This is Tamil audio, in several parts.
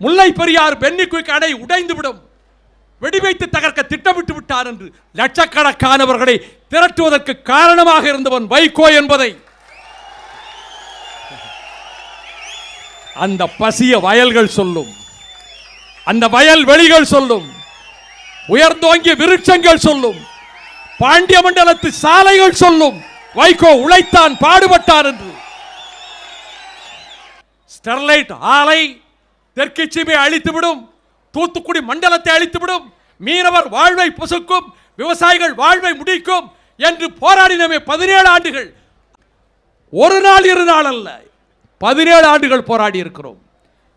முல்லை பெரியார் பென்னிக்குயிக் அணை உடைந்துவிடும். வெடிவைத்து தகர்க்க திட்டமிட்டு விட்டார் என்று லட்சக்கணக்கானவர்களை திரட்டுவதற்கு காரணமாக இருந்தவன் வைகோ என்பதை. அந்த பசிய வயல்கள் சொல்லும். அந்த வயல் வெளிகள் சொல்லும். உயர்ந்தோங்கிய விருட்சங்கள் சொல்லும். பாண்டிய மண்டலத்து சாலைகள் சொல்லும். வைகோ உழைத்தான் பாடுபட்டார் என்று. ஸ்டெர்லைட் ஆலை தெற்கு சீமை அழித்துவிடும். தூத்துக்குடி மண்டலத்தை அழித்துவிடும். மீனவர் வாழ்வை புசுக்கும். விவசாயிகள் வாழ்வை முடிக்கும். என்று போராடினமே பதினேழு ஆண்டுகள். ஒரு நாள் இரு நாள் அல்ல. பதினேழு ஆண்டுகள் போராடி இருக்கிறோம்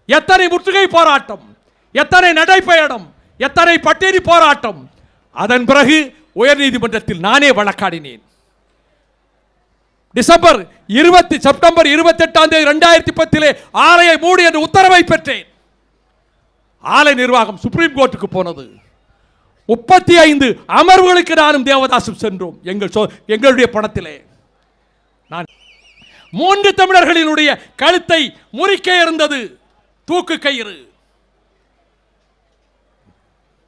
எத்தனை முற்றுகை போராட்டம். எத்தனை நடைப்பயணம். எத்தனை பட்டினி போராட்டம். அதன் பிறகு உயர்நீதிமன்றத்தில் நானே வழக்காடினேன். டிசம்பர் இருபத்தி செப்டம்பர் இருபத்தெட்டாம் தேதி ரெண்டாயிரத்தி பத்திலே ஆலையை மூடி என்று உத்தரவை பெற்றேன். ஆலை நிர்வாகம் சுப்ரீம் கோர்ட்டுக்கு போனது. முப்பத்தி ஐந்து அமர்வுகளுக்கு நானும் தேவதாசும் சென்றோம் எங்கள் சொ- எங்களுடைய பணத்திலே. நான் மூன்று தமிழர்களினுடைய கழுத்தை முறிக்க இருந்தது தூக்கு கயிறு.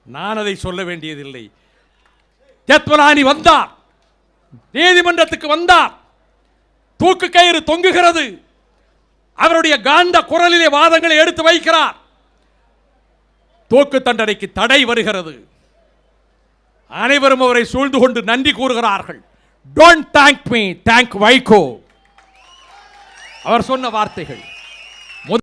நான் அதை சொல்ல வேண்டியதில்லை. ஜத்மலானி வந்தார் நீதிமன்றத்துக்கு வந்தார். தூக்கு கயிறு தொங்குகிறது. அவருடைய காந்த குரலிலே வாதங்களை எடுத்து வைக்கிறார். தூக்கு தண்டனைக்கு தடை வருகிறது. அனைவரும் அவரை சூழ்ந்து கொண்டு நன்றி கூறுகிறார்கள். Don't thank me thank Vaiko அவர் சொன்ன வார்த்தைகள்.